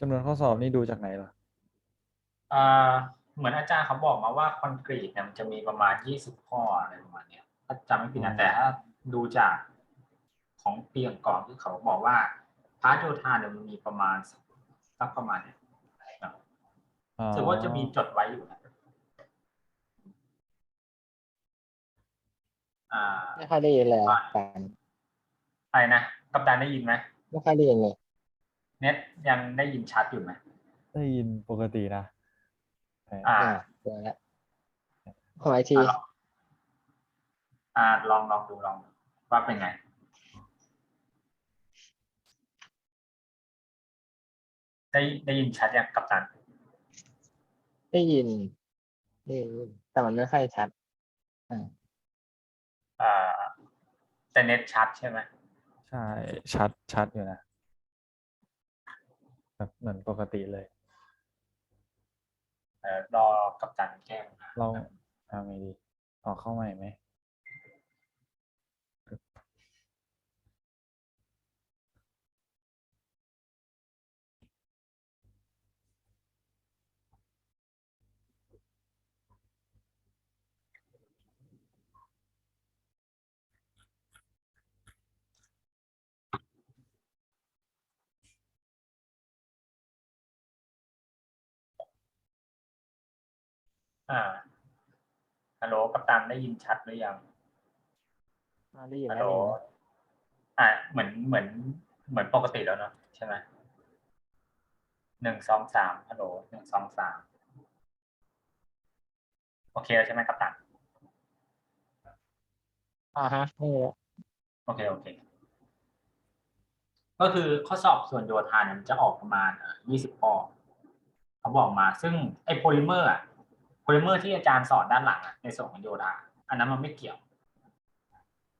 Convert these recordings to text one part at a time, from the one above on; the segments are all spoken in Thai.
จำนวนข้อสอบนี่ดูจากไหนล่ะ อ่าเหมือนอาจารย์เขาบอกมาว่าคอนกรีตเนี่ยมันจะมีประมาณยี่สิบข้ออะไรประมาณเนี้ยถ้าจำไม่ผิดอืนะมแต่ถ้าดูจากของปีก่อนๆที่เขาบอกว่าพาร์ทโยธาเนี่ยมันมีประมาณสักสักประมาณเนี่ยอ๋อถือว่าจะมีจดไว้อยู่นะอ่าไม่ค่อยได้ยินเลยอะการอะไรนะ กัปตันได้ยินไหมไม่ค่อยได้ยินเลย เน็ตยังได้ยินชัดอยู่ไหมได้ยินปกตินะใช่อ่าอ่าเจอแล้วขออีกทีอะลองอ่าลองลองดูลองดูว่าเป็นไงได้ได้ยินชัดยังกัปตันได้ยินได้ยินแต่มันไม่ค่อยชัดอ่าอ่าแต่เน็ตชัดใช่ไหมใช่ชัดชัดอยู่นะ แบบเหมือนปกติเลยเออรอกัปตันแก้ปัญหาลองทำไงดีออกเข้าใหม่ไหม อ่าฮัลโหลกัปตันได้ยินชัดหรือยังอ่าได้ยินฮัลแล้โหลวได้ยินแล้วอ่าเหมือนเหมือนเหมือนปกติแล้วเนอะใช่ไหมหนึ่งสองสามฮัลโหลหนึ่งสองสามโอเคแล้วใช่ไหมกัปตัน อ่าฮะนี่แหละโอเค โอเค ก็คือข้อสอบส่วนโยธาเนี่ยมันจะออกประมาณยี่สิบข้อเขาบอกมา ซึ่งไอ้โพลิเมอร์อะ โพลิเมอร์ที่อาจารย์สอนด้านหลังอะในส่วนของโยธาอันนั้นมันไม่เกี่ยว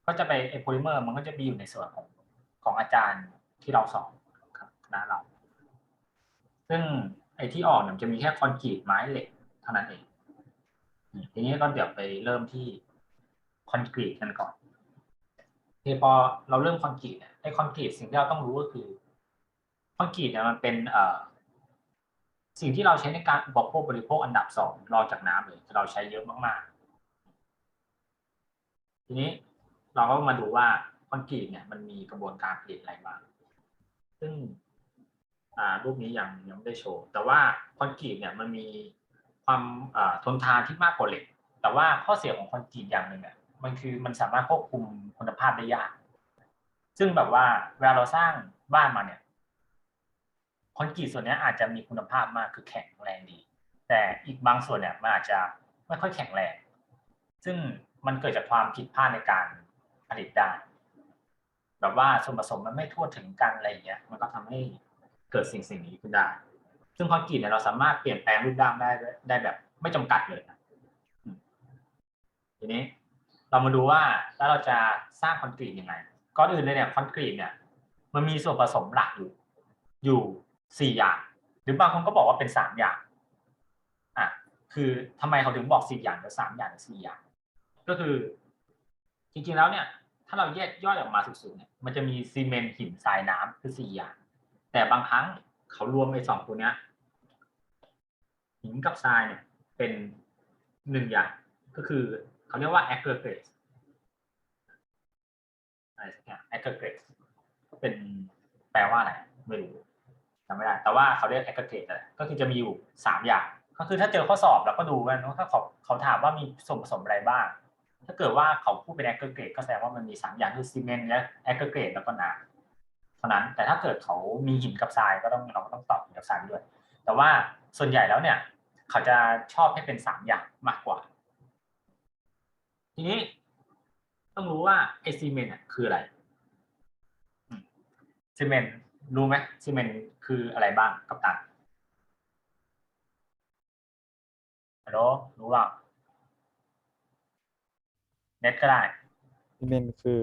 ก็จะไปไอโพลิเมอร์มันก็จะมีอยู่ในส่วนของของอาจารย์ที่เราสอนครับคณะเรา ซึ่งไอ้ที่ออกเนี่ยจะมีแค่คอนกรีตไม้เหล็กเท่านั้นเองทีนี้ก็เดี๋ยวไปเริ่มที่คอนกรีตกันก่อนคือพอเราเริ่มคอนกรีตเนี่ยไอ้คอนกรีตสิ่งที่เราต้องรู้ก็คือคอนกรีตเนี่ยมันเป็นเอ่อ สิ่งที่เราใช้ในการอุปโภคบริโภคอันดับสองรองจากน้ำเลยเราใช้เยอะมากๆ ทีนี้เราก็มาดูว่าคอนกรีตเนี่ยมันมีกระบวนการผลิตอะไรบ้าง ซึ่งรูปนี้ยังยังไม่ได้โชว์ แต่ว่าคอนกรีตเนี่ยมันมีความทนทานที่มากกว่าเหล็ก แต่ว่าข้อเสียของคอนกรีตอย่างหนึ่งเนี่ยมันคือมันสามารถควบคุมคุณภาพได้ยาก ซึ่งแบบว่าเวลาเราสร้างบ้านมาเนี่ย คอนกรีตส่วนนี้อาจจะมีคุณภาพมากคือแข็งแรงดี แต่อีกบางส่วนเนี่ยมันอาจจะไม่ค่อยแข็งแรง ซึ่งมันเกิดจากความผิดพลาดในการผลิตได้แบบว่าส่วนผสมมันไม่ทั่วถึงกันอะไรอย่างเงี้ยมันก็ทำให้เกิดสิ่งสิ่งนี้ขึ้นได้ ซึ่งคอนกรีตเนี่ยเราสามารถเปลี่ยนแปลงรูปร่างได้ได้แบบ ไม่จำกัดเลยนะทีนี้เรามาดูว่าแล้วเราจะสร้างคอนกรีตยังไงก่อนอื่นเลยเนี่ยคอนกรีตเนี่ย มันมีส่วนผสมหลักอยู่ อยู่ สี่อย่าง หรือบางคนก็บอกว่าเป็นสามอย่างอะคือทำไมเขาถึงบอกสี่อย่างหรือสามอย่างหรือสี่อย่าง ก็คือ จริงๆแล้วเนี่ย ถ้าเราแยกย่อยออกมาสุดๆเนี่ยมันจะมีซีเมนต์หินทรายน้ำคือสี่อย่าง แต่บางครั้งเขารวมไอ้สองตัวเนี้ยหินกับทรายเนี่ยเป็นหนึ่งอย่างก็คือเขาเรียกว่า aggregate อะไรสักอย่าง aggregate เป็นแปลว่าอะไรไม่รู้ จำไม่ได้แต่ว่าเขาเรียก aggregate ก็คือจะมีอยู่สามอย่าง ก็คือถ้าเจอข้อสอบเราก็ดูกันว่าถ้าเขาเขาถามว่ามีส่วนผสมอะไรบ้าง ถ้าเกิดว่าเขาพูดเป็น aggregate ก็แสดงว่ามันมีสามอย่างคือซีเมนต์และ aggregate แล้วก็น้ำเท่านั้นแต่ถ้าเกิดเขามีหินกับทรายก็ต้องเราก็ต้องตอบหินกับทรายด้วย แต่ว่าส่วนใหญ่แล้วเนี่ยเขาจะชอบให้เป็นสามอย่างมากกว่า ทีนี้ต้องรู้ว่าไอซีเมนต์คืออะไรซีเมนต์ รู้ไหมซีเมนต์คืออะไรบ้างกับตันฮัลโหลรู้ว่าเน็ตก็ได้ซีเมนต์คือ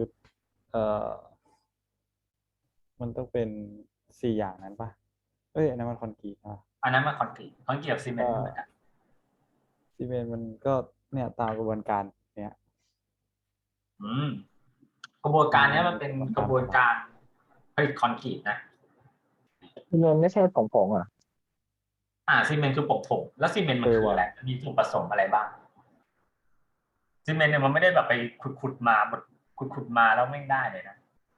เอ่อมันต้องเป็นสี่อย่างนั้นปะเอ้ยอันนั้นมันคอนกรีตอะอันนั้นมันคอนกรีตคอนกรีตกับซีเมนต์ไม่เหมือนกันซีเมนต์มันก็เนี่ยตามกระบวนการเนี่ยอืมกระบวนการเนี้ยมันเป็นกระบวนการผลิตคอนกรีตนะ ซีเมนต์ไม่ใช่ผงผงๆเหรอะ อ่าซีเมนต์คือผงผงแล้วซีเมนต์มันคืออะไรมันมีส่วนผสมอะไรบ้างซีเมนต์เนี่ยมันไม่ได้แบบไปขุดขุดๆมาบดขุดขุดๆมาแล้วไม่ได้เลยนะ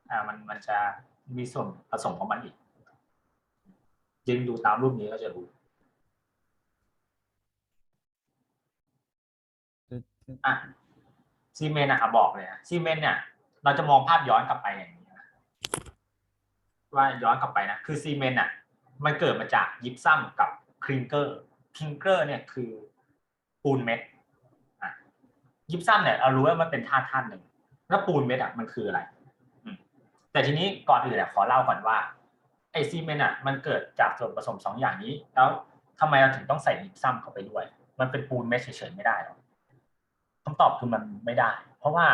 อ่า มันมันจะมีส่วนผสมของมันอีกยิงดูตามรูปนี้ก็จะรู้อะซีเมนต์อะบอกเลยนะซีเมนต์เนี่ย เราจะมองภาพย้อนกลับไปอย่างนี้นะ ว่าย้อนกลับไปนะ คือซีเมนต์อะ มันเกิดมาจากยิปซัมกับคลิงเกอร์คลิงเกอร์เนี่ยคือปูนเม็ดอะยิปซัมเนี่ยเรารู้ว่ามันเป็นธาตุธาตุหนึ่งแล้วปูนเม็ดอะมันคืออะไรอืมแต่ทีนี้ก่อนอื่นอะขอเล่าก่อนว่าไอซีเมนต์อะมันเกิดจากส่วนผสมสองอย่างนี้ แล้วทำไมเราถึงต้องใส่ยิปซัมเข้าไปด้วย มันเป็นปูนเม็ดเฉยๆไม่ได้หรอกคำตอบคือมันไม่ได้ เพราะว่า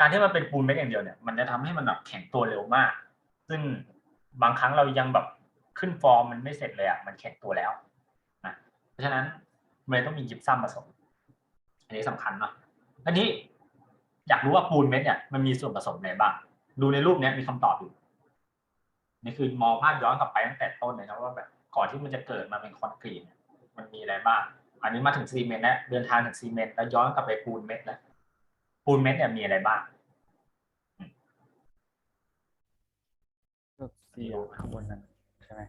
การที่มันเป็นปูนเม็ดอย่างเดียวเนี่ย มันจะทำให้มันแบบแข็งตัวเร็วมาก ซึ่งบางครั้งเรายังแบบขึ้นฟอร์มมันไม่เสร็จเลยอะมันแข็งตัวแล้วนะเพราะฉะนั้นมันต้องมียิปซัมผสม อันนี้สำคัญเนาะอันนี้อยากรู้ว่าปูนเม็ดเนี่ยมันมีส่วนผสมอะไรบ้างดูในรูปเนี้ยมีคำตอบอยู่นี่คือมองภาพย้อนกลับไปตั้งแต่ต้นเลยนะว่าแบบก่อนที่มันจะเกิดมาเป็นคอนกรีตเนี่ยมันมีอะไรบ้างอันนี้มาถึงซีเมนต์แล้วเดินทางถึงซีเมนต์แล้วย้อนกลับไปปูนเม็ดแล้วปูนเม็ดเนี่ยมีอะไรบ้าง ก็ สี่อย่างข้างบนนั้นใช่ไหม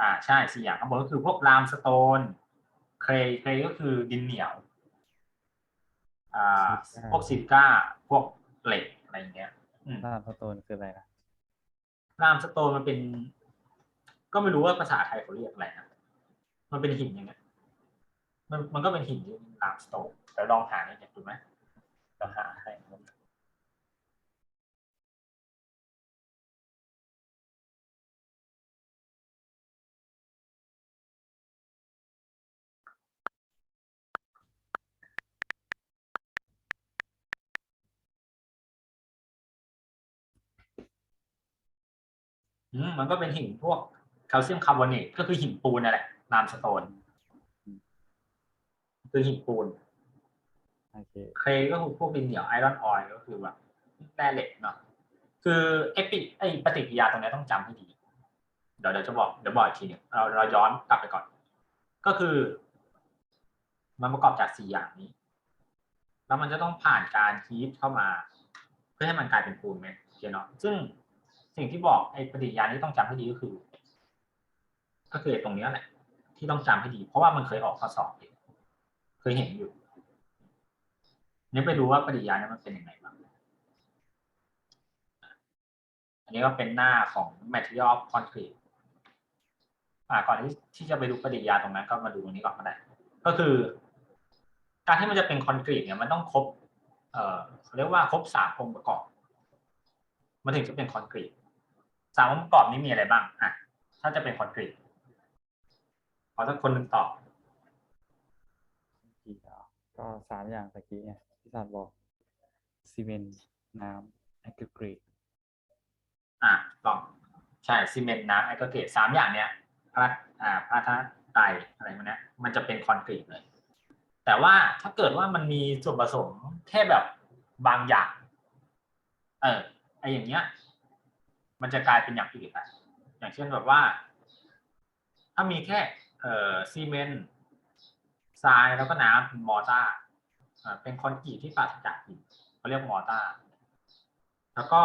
อ่าใช่สี่อย่างข้างบนก็คือพวกรามสโตน เคลย์เคลย์ก็คือดินเหนียว อ่า พวกซิลิก้า พวกเหล็กอะไรอย่างเงี้ยอืมล่ามสโตนคืออะไรนะรามสโตนมันเป็น ก็ไม่รู้ว่าภาษาไทยเขาเรียกอะไรนะมันเป็นหินยังไงมันมันก็เป็นหินที่รามสโตนเดี๋ยวลองหาในเน็ตดูไหมเราหาให้ อื มมันก็เป็นหินพวกแคลเซียมคาร์บอเนตก็คือหินปูนนั่นแหละนามสโตน คือหินปูนโอเคเคลก็คือพวกดินเหนียวไอรอนออยก็คือแบบแร่เหล็กเนาะคือไอปิไอปฏิกิริยาตรงนี้ต้องจำให้ดี เดี๋ยวเดี๋ยวจะบอกเดี๋ยวบอกอีกทีหนึงเราเราย้อนกลับไปก่อน ก็คือ มันประกอบจากสี่อย่างนี้ แล้วมันจะต้องผ่านการฮีทเข้ามา เพื่อให้มันกลายเป็นปูนเม็ดโอเคเนาะซึ่ง สิ่งที่บอกไอ้ปฏิกิริยานี้ต้องจำให้ดีก็คือ ก็คือตรงเนี้ยแหละ ที่ต้องจำให้ดี เพราะว่ามันเคยออกข้อสอบเคยเห็นอยู่นี่ไปดูว่าปฏิกิริยานี้มันเป็นยังไงบ้างอันนี้ก็เป็นหน้าของ material concrete อ่าก่อนที่ที่จะไปดูปฏิกิริยาตรงนั้น ก็มาดูตรงนี้ก่อนก็ได้ ก็คือ การที่มันจะเป็นคอนกรีตเนี่ยมันต้องครบ เอ่อเขาเรียกว่าครบสามองค์ประกอบ มันถึงจะเป็นคอนกรีต สามองค์ประกอบนี้มีอะไรบ้างอะถ้าจะเป็นคอนกรีตขอสักคนหนึ่งตอบกี่อะก็สามอย่างตะกี้ไงที่สันบอกซีเมนต์น้ำแอคกรีตอะต้องใช่ซีเมนต์น้ำไอโกเกตสามอย่างเนี้ยพระอ่าพระธาตุไตรอะไรพวกเนี้ยมันจะเป็นคอนกรีตเลย แต่ว่าถ้าเกิดว่ามันมีส่วนผสมแค่แบบบางอย่าง เออไออย่างเงี้ย มันจะกลายเป็นอย่างอื่นไปอย่างเช่นแบบว่า ถ้ามีแค่เอ่อซีเมนต์ทรายแล้วก็น้ำเป็นมอร์ตาร์เป็นคอนกรีตที่ปราศจากหินเขาเรียกมอร์ตาร์แล้วก็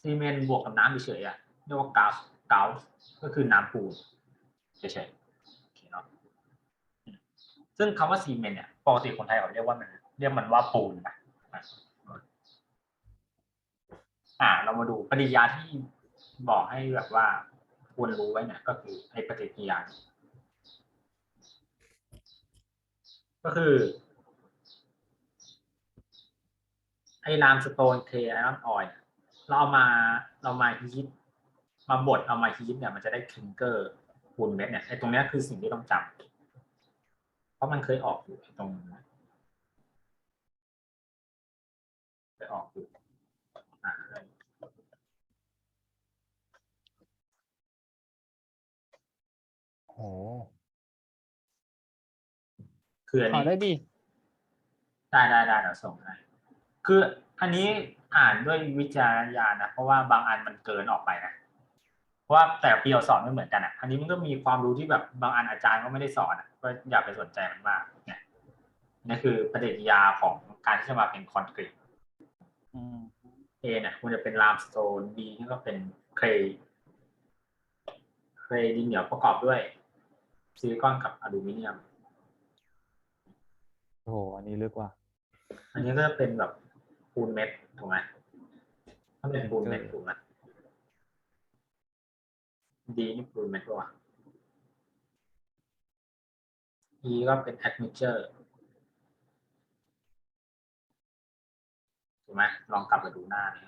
ซีเมนต์บวกกับน้ำเฉยๆอะเรียกว่ากาซก๊าซก็คือน้ำปูนเฉยๆโอเคเนาะซึ่งคำว่าซีเมนต์เนี่ยปกติคนไทยเขาเรียกว่ามันเรียกมันว่าปูนนะ อ่า เรามาดูปฏิกิริยาที่บอกให้แบบว่าควรรู้ไว้เนี่ยก็คือไอ้ปฏิกิริยา ก็คือไอ้ลามสโตนเคไอรอนออยล์เราเอามาเรามาฮีทมาบดเอามาฮีทเนี่ยมันจะได้คลิงเกอร์ปูนเม็ดเนี่ยไอ้ตรงเนี้ยคือสิ่งที่ต้องจำเพราะมันเคยออกอยู่ตรงนั้นนะเคยออกอยู่ โอ้คืออันขอนี้ได้ดิได้ได้ได้เดี๋ยวส่งให้คืออันนี้อ่านด้วยวิจารณญาณนะเพราะว่าบางอันมันเกินออกไปนะเพราะว่าแต่ละปีเราสอนไม่เหมือนกันอะ อันนี้มันก็มีความรู้ที่แบบบางอันอาจารย์ก็ไม่ได้สอนอะก็อย่าไปสนใจมันมากเนี่ยนี่คือปฏิกิริยาของการที่จะมาเป็นคอนกรีต อืม A เนี่ยควรจะเป็นลามสโตน B นี่ก็เป็นเคลย์เคลย์ดินเหนียวประกอบด้วย ซิลิคอนกับอลูมิเนียม โอ้โห อันนี้ลึกว่ะ อันนี้ก็จะเป็นแบบปูนเม็ดถูกไหมถ้าเป็นปูนเม็ดถูกไหมดีนี่ปูนเม็ดปะวะ E ก็เป็น admixture ถูกไหมลองกลับมาดูหน้านี่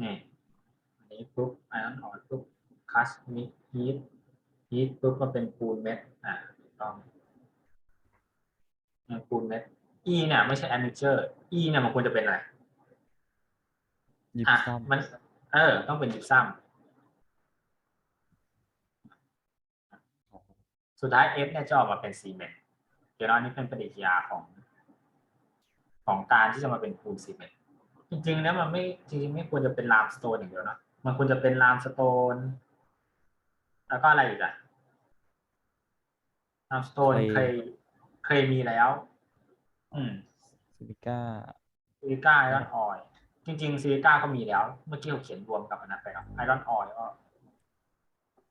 นี่อันนี้ปุ๊บไอออนออนปุ๊บคัสมิฮีท ฮีทปุ๊บก็เป็นปูนเม็ดอ่าถูกต้องเนี่ยปูนเม็ด E เนี่ยไม่ใช่ admixture E เนี่ยมันควรจะเป็นอะไรยิบอะซ้มัน เออ ต้องเป็นยิบซ้ำสุดท้าย F เนี่ยจะออกมาเป็นซีเมนต์เดี๋ยวเราอันนี้เป็นปฏิกิริยาของ ของการที่จะมาเป็นปูนซีเมนต์จริงๆแล้วมันไม่จริงๆไม่ควรจะเป็นลามสโตนอย่างเดียวเนอะมันควรจะเป็นลามสโตน แล้วก็อะไรอีกอะ ลามสโตนเคยเคยมีแล้ว อืมำซิลิก้าซิลิก้าไอรอนออยจริงๆซิลิก้าก็มีแล้ว เมื่อกี้เขาเขียนรวมกับอันนั้นไปแล้วไอรอนออยก็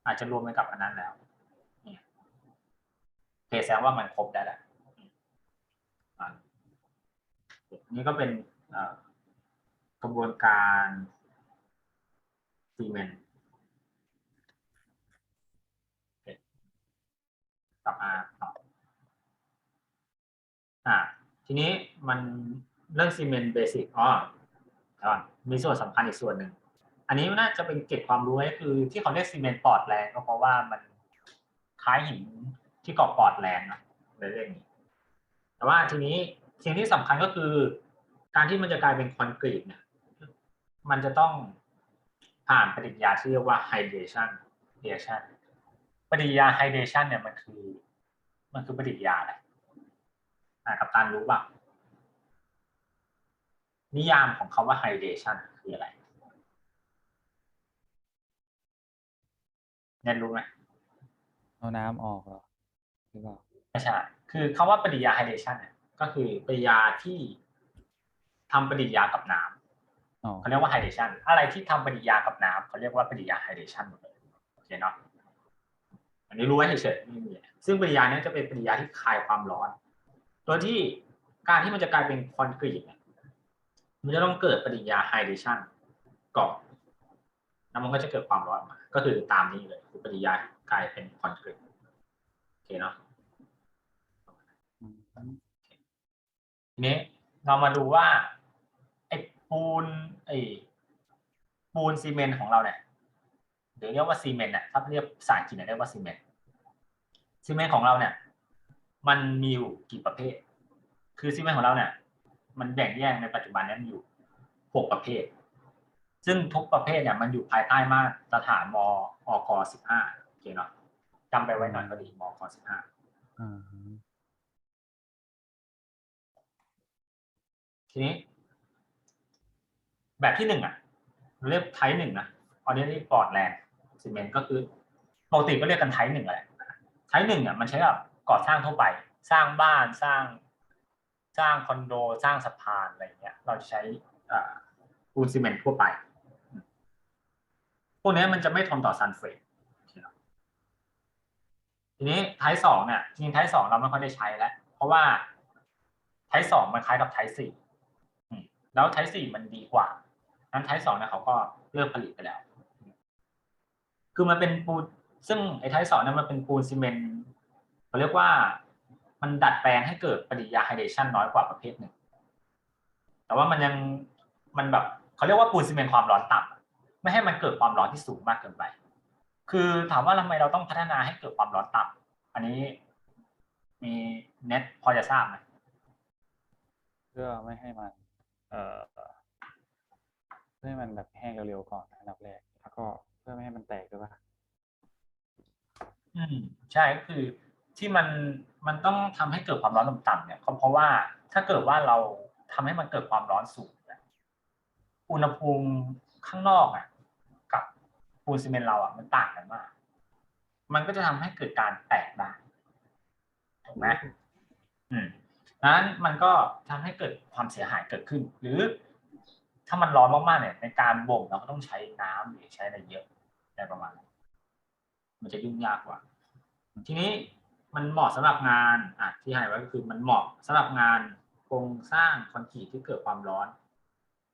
อาจจะรวมไปกับอันนั้นแล้วเนี่ยโอเคแสดงว่ามันครบได้แหละอะอันนี้ก็เป็นเอ่อกระบวนการซีเมนต์โอเคกลับ มาต่ออ่าทีนี้มันเรื่องซีเมนต์เบสิกอ๋อยอนมีส่วนสำคัญอีกส่วนหนึ่ง อันนี้น่าจะเป็นเก็บความรู้ไว้คือที่เขาเรียกซีเมนต์ปอร์ตแลนด์ก็เพราะว่ามันคล้ายหินที่เกาะปอร์ตแลนด์นะเลยเรียกองนี้ แต่ว่าทีนี้สิ่งที่สำคัญก็คือ การที่มันจะกลายเป็นคอนกรีตเนี่ย มันจะต้องผ่านปฏิกิริยาที่เรียกว่า hydration reaction ปฏิกิริยา hydration เนี่ยมันคือ มันคือปฏิกิริยาอะไรอ่ากับตันรู้ป่ะนิยามของคาว่า hydration คืออะไรเนนรู้ไหมเอาน้ำออกเหรอหรือเปล่าไม่ใช่คือคาว่าปฏิกิริยา hydration เนี่ยก็คือปฏิกิริยาที่ทำปฏิกิริยากับน้ำอ๋อเขาเรียกว่า hydration อะไรที่ทำปฏิกิริยากับน้ำเขาเรียกว่าปฏิกิริยา hydration หมดเลยโอเคเนาะ อันนี้รู้ไว้เฉยๆไม่มีซึ่งปฏิกิริยานี้จะเป็นปฏิกิริยาที่คลายความร้อนโดยที่การที่มันจะกลายเป็นคอนกรีตเนี่ยมันจะต้องเกิดปฏิกิริยา hydration ก่อนแล้วมันก็จะเกิดความร้อนมา ก็คือตามนี้เลยคือปฏิกิริยากลายเป็นคอนกรีตโอเคเนาะทีนี้เรามาดูว่าไอ้ปูนไอ้ปูนซีเมนต์ของเราเนี่ย หรือเรียกว่าซีเมนต์น่ะถ้าเรียกภาษาอังกฤษเนี่ยเรียกว่าซีเมนต์ซีเมนต์ของเราเนี่ย มันมีอยู่กี่ประเภท คือซีเมนต์ของเราเนี่ย มันแบ่งแยกในปัจจุบันเนี้มีอยู่หกประเภท ซึ่งทุกประเภทเนี่ยมันอยู่ภายใต้มาตรฐานมอกสิบห้าโอเคเนาะจำไปไว้หน่อยก็ดีมอกสิบห้าอ่าทีนี้ แบบที่หนึ่งอะ เราเรียกไทป์หนึ่งนะออเซีเมนต์ก็คือปกติก็เรียกกันไทป์หนึ่งแหละไทป์หนึ่งอะมันใช้กับก่อสร้างทั่วไป สร้างบ้านสร้าง สร้างคอนโดสร้างสะพานอะไรเงี้ย เราจะใช้อ่าปูนซีเมนต์ทั่วไป พวกนี้มันจะไม่ทนต่อซันเฟรทีนี้ไทป์สองเนี่ยจริงไทป์สองเราไม่ค่อยได้ใช้แล้ว เพราะว่าไทป์สองมันคล้ายกับไทป์สี่แล้วไทป์สี่มันดีกว่านั้นไทป์สองเนี่ยเขาก็เลิกผลิตไปแล้ว คือมันเป็นปูนซึ่งไอ้ไทป์สองเนี่ยมันเป็นปูนซีเมนต์เขาเรียกว่ามันดัดแปลงให้เกิดปฏิกิริยาไฮเดชันน้อยกว่าประเภทหนึ่ง แต่ว่ามันยังมันแบบเขาเรียกว่าปูนซีเมนต์ความร้อนต่ำไม่ให้มันเกิดความร้อนที่สูงมากเกินไป คือถามว่าทำไมเราต้องพัฒนาให้เกิดความร้อนต่ำอันนี้มีเน็ตพอจะทราบไหมเพื่อไม่ให้มัน เอ่อเพื่อให้มันแบบแห้งเร็วๆก่อนอันดับแรกแล้วก็ เพื่อไม่ให้มันแตกด้วยป่ะอืมใช่ก็คือที่มันมันต้องทำให้เกิดความร้อนต่ำๆเนี่ยก็เพราะว่าถ้าเกิดว่าเราทำให้มันเกิดความร้อนสูงไปอุณหภูมิข้างนอกอะ กับปูนซีเมนต์เราอะมันต่างกันมาก มันก็จะทำให้เกิดการแตกได้ถูกไหมอืมดังนั้นมันก็ทำให้เกิดความเสียหายเกิดขึ้น หรือ ถ้ามันร้อนมากๆเนี่ยในการบ่มเราก็ต้องใช้น้ำหรือใช้อะไรเยอะอะไรประมาณนั้นมันจะยุ่งยากกว่า ทีนี้มันเหมาะสำหรับงานอะที่ให้ไว้ก็คือมันเหมาะสำหรับงานโครงสร้างคอนกรีตที่เกิดความร้อน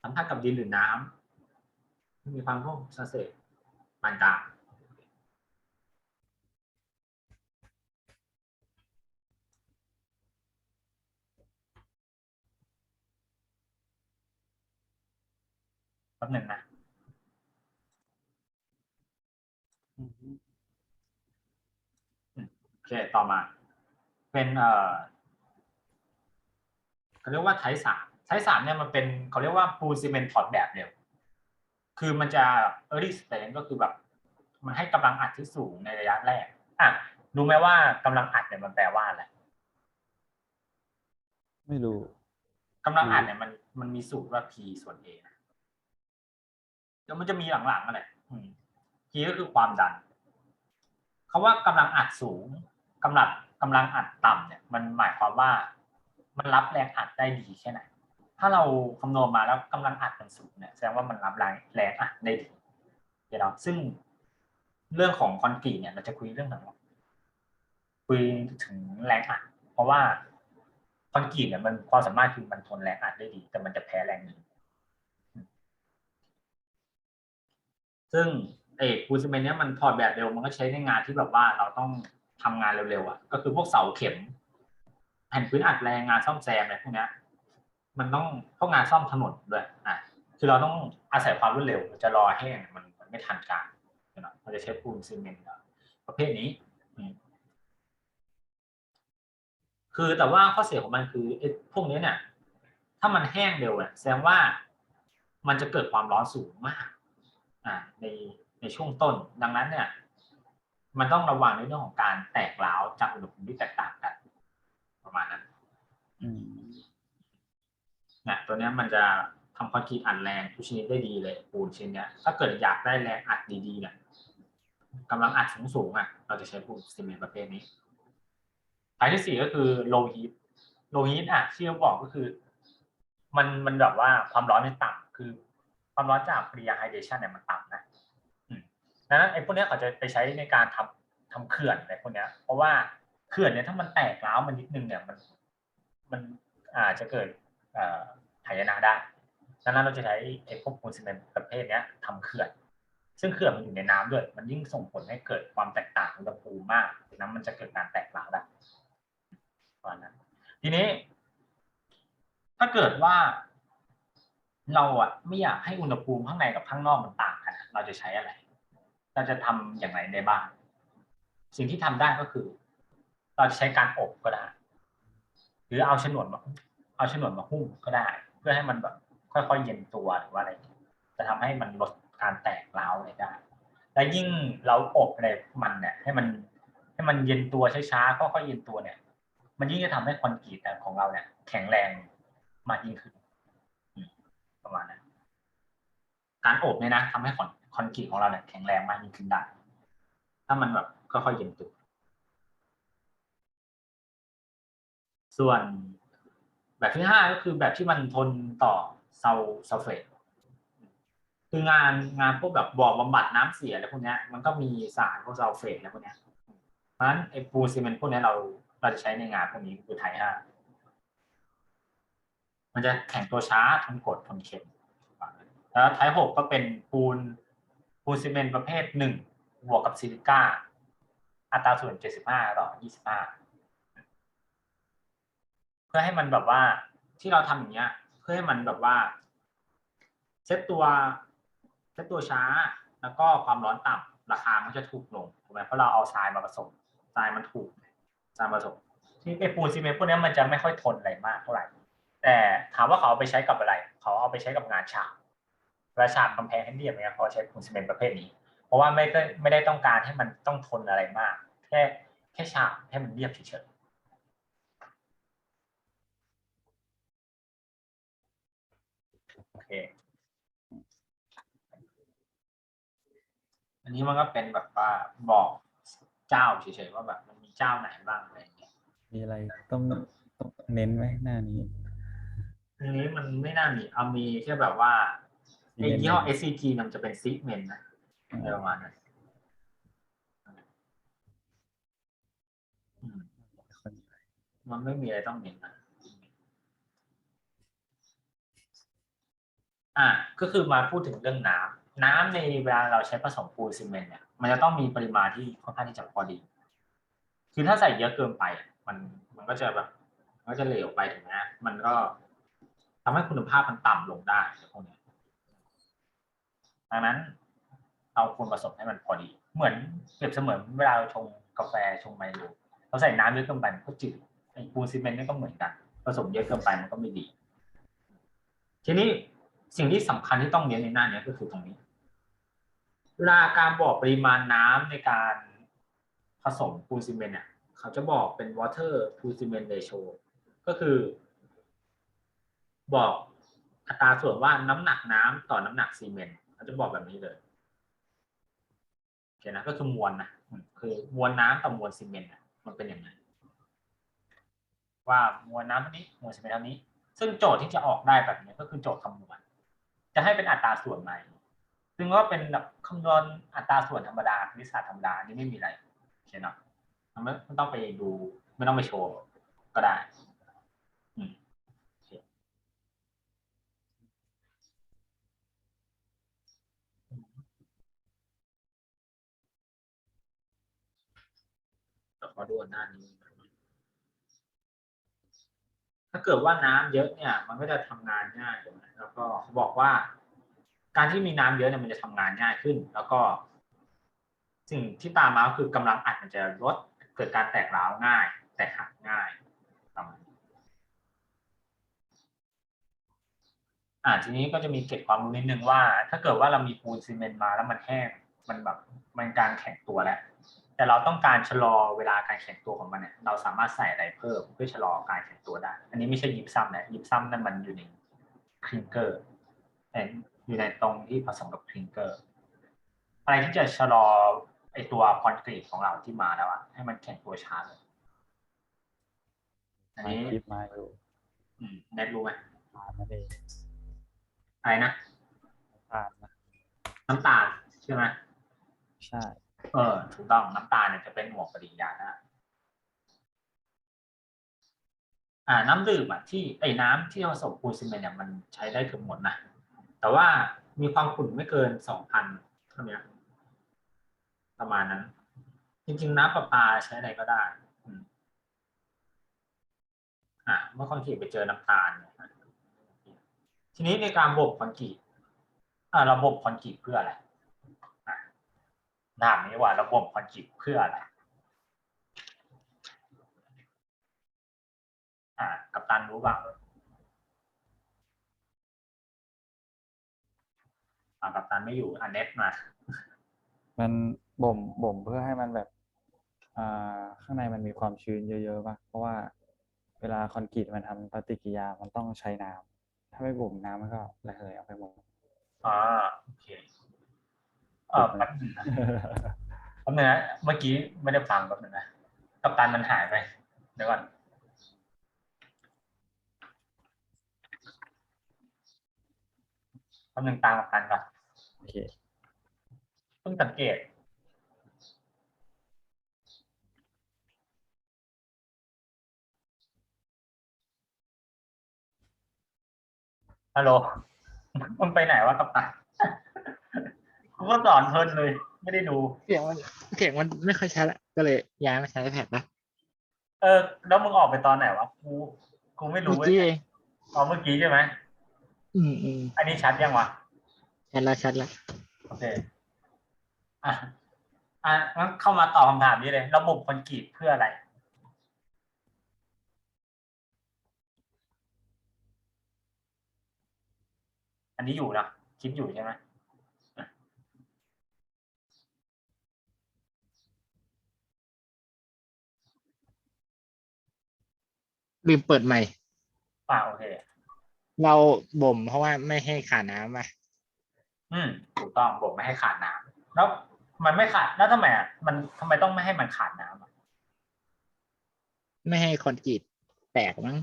สัมผัสกับดินหรือน้ำมีความร่วมสเสษปานกลาง แป๊บหนึ่งนะอืมโอเคต่อมา เป็นเอ่อเขาเรียกว่าไทป์สามไทป์สามเนี่ยมันเป็นเขาเรียกว่าปูนซีเมนต์ถอดแบบเร็ว คือมันจะ early stage ก็คือแบบ มันให้กำลังอัดที่สูงในระยะแรกอะรู้ไหมว่ากำลังอัดเนี่ยมันแปลว่าอะไรไม่รู้กำลังอัดเนี่ยมันมันมีสูตรว่า P ส่วน A นะ เดี๋ยวมันจะมีหลังๆอะไรอืม P ก็คือความดันคาว่ากำลังอัดสูงกำลังกำลังอัดต่ำเนี่ย มันหมายความว่ามันรับแรงอัดได้ดีแค่ไหน ถ้าเราคำนวณมาแล้วกำลังอัดมันสูงเนี่ยแสดงว่ามันรับแรงแรงอัดได้ดีเดี๋ยวเราซึ่งเรื่องของคอนกรีตเนี่ย เราจะคุยเรื่องอะไรคุยถึงแรงอัด เพราะว่าคอนกรีตเนี่ยมันความสามารถคือมันทนแรงอัดได้ดี แต่มันจะแพ้แรงดึง ซึ่งไอ้ปูนซีเมนต์เนี่ยมันถอดแบบเร็วมันก็ใช้ในงานที่แบบว่าเราต้องทำงานเร็วๆอะก็คือพวกเสาเข็มแผ่นพื้นอัดแรงงานซ่อมแซมอะไรพวกเนี้ยมันต้องพวกงานซ่อมถนนด้วยอะคือเราต้องอาศัยความรวดเร็วจะรอแห้งมันมันไม่ทันการเนาะเราจะใช้ปูนซีเมนต์ประเภทนี้ คือแต่ว่าข้อเสียของมันคืออพวกนี้เนี่ย ถ้ามันแห้งเร็วเนี่ยแสดงว่ามันจะเกิดความร้อนสูงมาก ในในช่วงต้น ดังนั้นเนี่ย มันต้องระวังในเรื่องของการแตกร้าวจากอุณหภูมิที่แตกต่างกัน ประมาณนั้นอืมเนี่ยตัวเนี้ยมันจะทำคอนกรีตอัดแรงทุกชนิดได้ดีเลยปูนชิ้นเนี้ยถ้าเกิดอยากได้แรงอัดดีๆเนี่ยกำลังอัดสูงๆอะ เราจะใช้ปูนซีเมนต์ประเภทนี้ท้ายที่สี่ก็คือ low heat low heat อะที่เราบอกก็คือ มันมันแบบว่าความร้อนมันต่ำคือ ความร้อนจากปริยาไฮเดชันเนี่ยมันต่ำนะดังนั้นไอ้พวกเนี้ยเขาจะไปใช้ในการทำทำเขื่อนอะไรพวกเนี้ยเพราะว่าเขื่อนเนี่ยถ้ามันแตกร้าวมันนิดนึงเนี่ยมันมันอาจจะเกิดหายนะได้ดังนั้นเราจะใช้ไอ้พวกปูนซีเมนต์ประเภทเนี้ยทำเขื่อน ซึ่งเขื่อนมันอยู่ในน้ำด้วย มันยิ่งส่งผลให้เกิดความแตกต่างอุณหภูมิมากดังนั้นมันจะเกิดการแตกร้าวได้ประมาณนั้น ทีนี้ ถ้าเกิดว่า เราอะไม่อยากให้อุณหภูมิข้างในกับข้างนอกมันต่างกัน เราจะใช้อะไร เราจะทำอย่างไรได้บ้าง สิ่งที่ทำได้ก็คือ เราจะใช้การอบก็ได้ หรือเอาฉนวนมาเอาฉนวนมาหุ้มก็ได้ เพื่อให้มันแบบค่อยๆเย็นตัวหรือว่าอะไร จะทำให้มันลดการแตกร้าอะไรได้ และยิ่งเราอบอะไรมันเนี่ยให้มันให้มันเย็นตัวช้าๆค่อยๆเย็นตัวเนี่ย มันยิ่งจะทำให้คอนกรีตของเราเนี่ย แข็งแรงมากยิ่งขึ้น ประมาณนั้นการอบเนี่ยนะทำให้คอนคอนกรีตของเราเนี่ยแข็งแรงมากยิ่งขึ้นได้ ถ้ามันแบบค่อยๆเย็นตัวส่วนแบบที่ห้าก็คือแบบที่มันทนต่อเซลซัลเฟตคืองานงานพวกแบบบ่อบำบัดน้ำเสียอะไรพวกนี้มันก็มีสารพวกซัลเฟตอะไรพวกนี้เพราะฉะนั้นไอ้ปูนซีเมนต์พวกนี้เราเราจะใช้ในงานพวกนี้คือไทยห้า มันจะแข็งตัวช้าทนกดทนเค็มแล้วไทยหกก็เป็นปูนปูนซีเมนต์ประเภทหนึ่งบวกกับซิลิก้า อัตราส่วนเจ็ดสิบห้าต่อยี่สิบห้าเพื่อให้มันแบบว่าที่เราทำอย่างเงี้ย เพื่อให้มันแบบว่า เซตตัวเซตตัวช้า แล้วก็ความร้อนต่ำราคามันจะถูกลงถูกไหมเพราะเราเอาทรายมาผสมทรายมันถูกทรายมาผสมที่ไอปูนซีเมนต์พวกนี้มันจะไม่ค่อยทนอะไรมากเท่าไหร่ แต่ถามว่าเขาเอาไปใช้กับอะไร เขาเอาไปใช้กับงานฉากประฉากกำแพงแฮนดี้ยบางเงี้ยเขาใช้ปูนซีเมนต์ประเภทนี้ เพราะว่าไม่ก็ไม่ได้ต้องการให้มันต้องทนอะไรมาก แค่แค่ฉากให้มันเรียบเฉยๆโอเค อันนี้มันก็เป็นแบบว่าบอกเจ้าเฉยๆว่าแบบมันมีเจ้าไหนบ้างอะไรเงี้ยมีอะไรต้องต้องเน้นไหมหน้านี้ อันนี้มันไม่น่ามีเอามีแค่แบบว่าไอ้ Segment ยี่ห้อ SCG มันจะเป็นซิกเมนนะอะไรประมาณนั้นอืมมันไม่มีอะไรต้องเน้นนะอะก็คือมาพูดถึงเรื่องน้ำน้ำในเวลาเราใช้ผสมปูนซีเมนต์เนี่ย มันจะต้องมีปริมาณที่ค่อนข้างที่จะพอดี คือถ้าใส่เยอะเกินไปอะมันมันก็จะแบบมันก็จะเหลวไปถูกไหมมันก็ ทำให้คุณภาพมันต่ำลงได้พวกนี้ดังนั้นเราควรผสมให้มันพอดี เหมือนเปรียบเสมือนเวลาเราชงกาแฟชงไมโลเราใส่น้ำเยอะเกินไปมันก็จืดไอ้ปูนซีเมนต์นี่ก็เหมือนกัน ผสมเยอะเกินไปมันก็ไม่ดี ทีนี้สิ่งที่สำคัญที่ต้องเรียนในหน้านี้ก็คือตรงนี้ เวลาการบอกปริมาณน้ำในการผสมปูนซีเมนต์เนี่ย เขาจะบอกเป็น water to cement ratio ก็คือ บอกอัตราส่วนว่าน้ำหนักน้ำต่อน้ำหนักซีเมนต์เขาจะบอกแบบนี้เลยโอเคนะก็คือมวลนะคือมวลน้ำต่อมวลซีเมนต์มันเป็นอย่างไรว่ามวลน้ำเท่านี้มวลซีเมนต์เท่านี้ ซึ่งโจทย์ที่จะออกได้แบบนี้ก็คือโจทย์คำนวณจะให้เป็นอัตราส่วนไหมซึ่งก็เป็นแบบคำนวณอัตราส่วนธรรมดาคณิตศาสตร์ธรรมดานี่ไม่มีอะไรโอเคเนาะมันไม่ต้องไปดูไม่ต้องไปโชว์ก็ได้ อืมโอเคเดี๋ยวข อดูอันหน้านี้ ถ้าเกิดว่าน้ำเยอะเนี่ย มันก็จะทำงานง่ายถูกไหมแล้วก็เขาบอกว่า การที่มีน้ำเยอะเนี่ยมันจะทำงานง่ายขึ้น แล้วก็ สิ่งที่ตามมาคือกำลังอัดมันจะลดเกิดการแตกร้าวง่าย แตกหักง่ายประมาณอ่าทีนี้ก็จะมีเกร็ดความรู้นิดนึงว่า ถ้าเกิดว่าเรามีปูนซีเมนต์มาแล้วมันแห้งมันแบบมันการแข็งตัวแล้ว แต่เราต้องการชะลอเวลาการแข็งตัวของมันเนี่ยเราสามารถใส่อะไรเพิ่มเพื่อชะลอการแข็งตัวได้ อันนี้ไม่ใช่ยิปซัมนะยิปซัมนั่นมันอยู่ในคลิงเกอร์แต่อยู่ในตรงที่ผสมกับคลิงเกอร์อะไรที่จะชะลอไอตัวคอนกรีตของเราที่มาแล้วอะให้มันแข็งตัวช้าลงอันมานี้คลิปมาอยู่อืมเน็ตรู้ไหมผ่านนั่นเองอะไรนะผ่านนะน้ำตาลใช่ไหมใช่ เออถูกต้องน้ำตาลเนี่ยจะเป็นหมวกปริญญาได้อ่า น้ำดื่มอะที่ไอ้น้ำที่ผสมปูนซีเมนต์เนี่ยมันใช้ได้เกือบหมดนะแต่ว่ามีความขุ่นไม่เกินสองพันเท่านี้ประมาณนั้น จริงๆ น้ำประปาใช้อะไรก็ได้อ่าเมื่อคอนกรีตไปเจอน้ำตาลเนี่ยทีนี้ในการบ่มคอนกรีตอ่าเราบ่มคอนกรีตเพื่ออะไร ถามนี้ว่าระบบคอนกรีตเพื่ออะไรอ่ากัปตันรู้บ้างอ่ากัปตันไม่อยู่อันเน็ตมา มันบ่มบ่มเพื่อให้มันแบบอ่าข้างในมันมีความชื้นเยอะๆป่ะเพราะว่าเวลาคอนกรีตมันทำปฏิกิริยามันต้องใช้น้ำถ้าไม่บ่มน้ำมันก็ระเหยออกไปหมดอ่าโอเค เออแป๊บนึงนะแป๊บนึงนะเมื่อกี้ไม่ได้ฟังแป๊บนึงนะกัปตันมันหายไปเดี๋ยวก่อนแป๊บนึงตามกัปตันก่อนโอเคเพิ่งสังเกตฮัลโหลมันไปไหนวะกัปตัน กูก็สอนเพลินเลย ไม่ได้ดู เสียงมันเสียงมันไม่ค่อยชัดละก็เลยย้ายมาใช้แพดนะเออ แล้วมึงออกไปตอนไหนวะกูกูไม่รู้เมื่อเว้ยกี้เองอ๋อเมื่อกี้ใช่ไหมอืมอืมอันนี้ชัดยังวะชัดละชัดละโอเคอะอะงั้นเข้ามาตอบคำถามนี้เลย ระบบคอนกรีตเพื่ออะไร อันนี้อยู่นะคิดอยู่ใช่ไหม ลืมเปิดใหม่อ่าโอเค เราบ่มเพราะว่าไม่ให้ขาดน้ำอะอืมถูกต้องบอกไม่ให้ขาดน้ำแล้วมันไม่ขาดแล้วทำไมอะมันทำไมต้องไม่ให้มันขาดน้ำอะไม่ให้คอนกรีตแตกมั้ง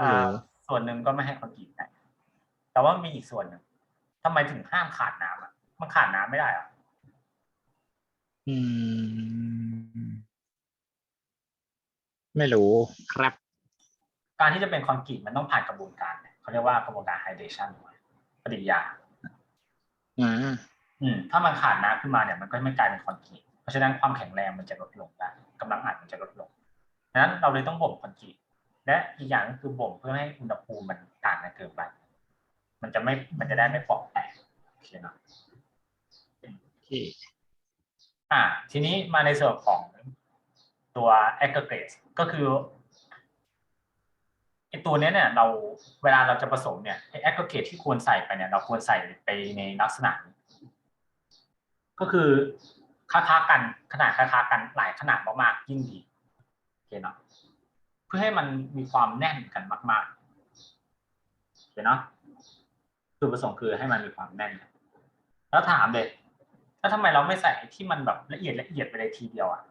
อ่าอืมส่วนหนึ่งก็ไม่ให้คอนกรีตแตกแต่ว่ามีอีกส่วนหนึ่งทำไมถึงห้ามขาดน้ำอะ มันขาดน้ำไม่ได้อะอืม ไม่รู้ครับ การที่จะเป็นคอนกรีตมันต้องผ่านกระบวนการเนี่ยเขาเรียกว่ากระบวนการไฮเดรชันปฏิกิริยาอ่าอืม ถ้ามันขาดน้ำขึ้นมาเนี่ยมันก็ไม่กลายเป็นคอนกรีตเพราะฉะนั้นความแข็งแรงมันจะลดลงได้กำลังอัดมันจะลดลงดังนั้นเราเลยต้องบ่มคอนกรีตและอีกอย่างก็คือบ่มเพื่อให้อุณหภูมิมันต่างกันเกินไปมันจะไม่มันจะได้ไม่ปอกแตกโอเคเนาะโอเคอ่า ทีนี้มาในส่วนของตัว aggregate ก็คือไอตัวนี้เนี่ย เราเวลาเราจะผสมเนี่ยไอ aggregate ที่ควรใส่ไปเนี่ย เราควรใส่ไปในลักษณะ ก็คือค้าๆกันขนาดค้าๆกันหลายขนาดมากๆยิ่งดีโอเคเนาะเพื่อให้มันมีความแน่นกันมากๆโอเคเนาะคือประสงค์คือให้มันมีความแน่น แล้วถามเลยแล้วทำไมเราไม่ใส่ที่มันแบบละเอียดละเอียดไปเลยทีเดียวอะ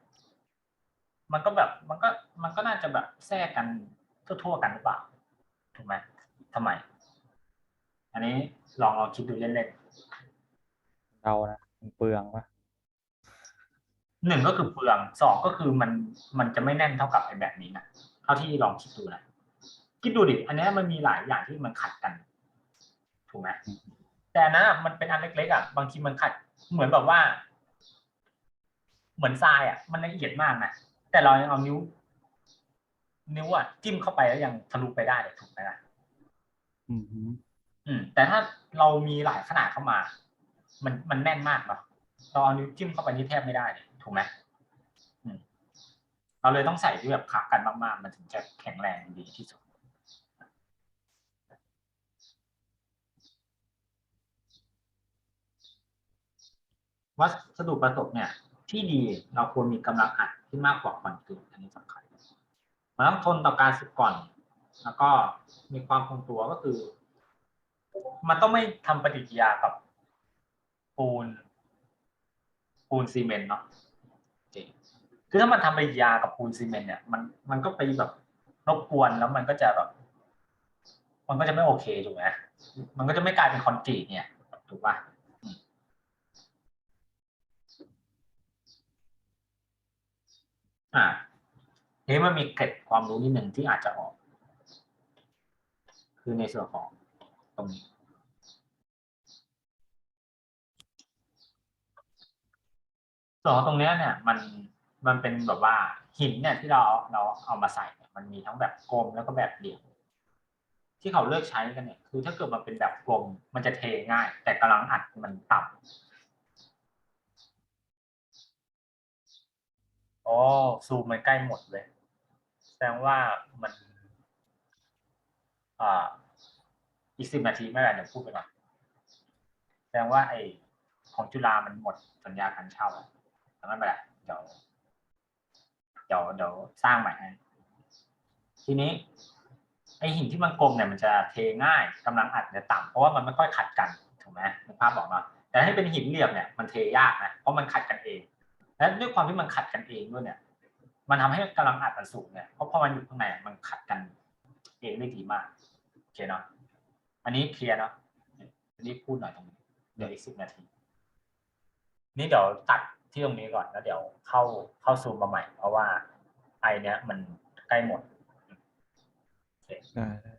มันก็แบบมันก็มันก็น่าจะแบบแทรกกันทั่วๆกันหรือเปล่าถูกไหมทำไม อันนี้ลองลองคิดดูเล่นเดานะมันเปลืองปะๆหนึ่งก็คือเปลืองสองก็คือมันมันจะไม่แน่นเท่ากับไอ้แบบนี้นะเท่าที่ลองคิดดูนะคิดดูดิอันเนี้ยมันมีหลายอย่างที่มันขัดกัน ถูกไหมแต่อันนั้นอะมันเป็นอันเล็กๆอะบางทีมันขัด เหมือนแบบว่า เหมือนทรายอะ มันละเอียดมากนะ แต่เรายังเอานิ้ว นิ้วอะจิ้มเข้าไปแล้วยังทะลุไปได้เลยถูกไหมล่ะอืมฮึอืม แต่ถ้าเรามีหลายขนาดเข้ามา มันมันแน่นมากเนาะเราเอานิ้วจิ้มเข้าไปนี่แทบไม่ได้เลยถูกไหมอืมเราเลยต้องใส่ที่แบบคักกันมากๆ มันถึงจะแข็งแรงดีที่สุดวัสดุประสบเนี่ย ที่ดีเราควรมีกำลังอัด ที่มากกว่าคอนเกรีตอันนี้สำคัญมันต้องทนต่อการสึกก่อน แล้วก็มีความคงตัวก็คือ มันต้องไม่ทำปฏิกิริยากับปูน ปูนซีเมนต์เนาะโอเคคือถ้ามันทำปฏิกิริยากับปูนซีเมนต์เนี่ยมันมันก็ไปแบบรบกวนแล้วมันก็จะแบบมันก็จะไม่โอเคถูกไหมมันก็จะไม่กลายเป็นคอนกรีตเนี่ยถูกป่ะ อ่าทีนี้มันมีเกร็ดความรู้นิดหนึ่งที่อาจจะออก คือในส่วนของตรงนี้ส่วนของตรงเนี้ยเนี่ยมันมันเป็นแบบว่าหินเนี่ยที่เราเราเอามาใส่เนี่ยมันมีทั้งแบบกลมแล้วก็แบบเหลี่ยมที่เขาเลือกใช้กันเนี่ยคือถ้าเกิดมันเป็นแบบกลมมันจะเทง่าย แต่กำลังอัดมันต่ำ โอ้ซูมมันใกล้หมดเลย แสดงว่ามัน อ่า อีกสิบนาทีไม่เป็นไรเดี๋ยวพูดไปก่อนแสดงว่าไอ้ของจุฬามันหมดสัญญาการเช่าแล้วแต่ไม่เป็นไรเดี๋ยวเดี๋ยวเดี๋ยวสร้างใหม่ให้ทีนี้ไอ้หินที่มันกลมเนี่ยมันจะเทง่ายกำลังอัดจะต่ำเพราะว่ามันไม่ค่อยขัดกันถูกไหมนึกภาพบอกมาแต่ให้เป็นหินเหลี่ยมเนี่ยมันเทยากนะเพราะมันขัดกันเอง และด้วยความที่มันขัดกันเองด้วยเนี่ย มันทำให้กำลังอัดมันสูงเนี่ยเพราะพอมันอยู่ข้างในมันขัดกันเองได้ดีมากโอเคเนาะอันนี้เคลียร์เนาะอันนี้พูดหน่อยตรงนี้เดี๋ยวอีกสิบนาที นี่เดี๋ยวตัดที่ตรงนี้ก่อนแล้วเดี๋ยวเข้าเข้าซูมมาใหม่ เพราะว่าไอเนี้ยมันใกล้หมดโอเคได้ได้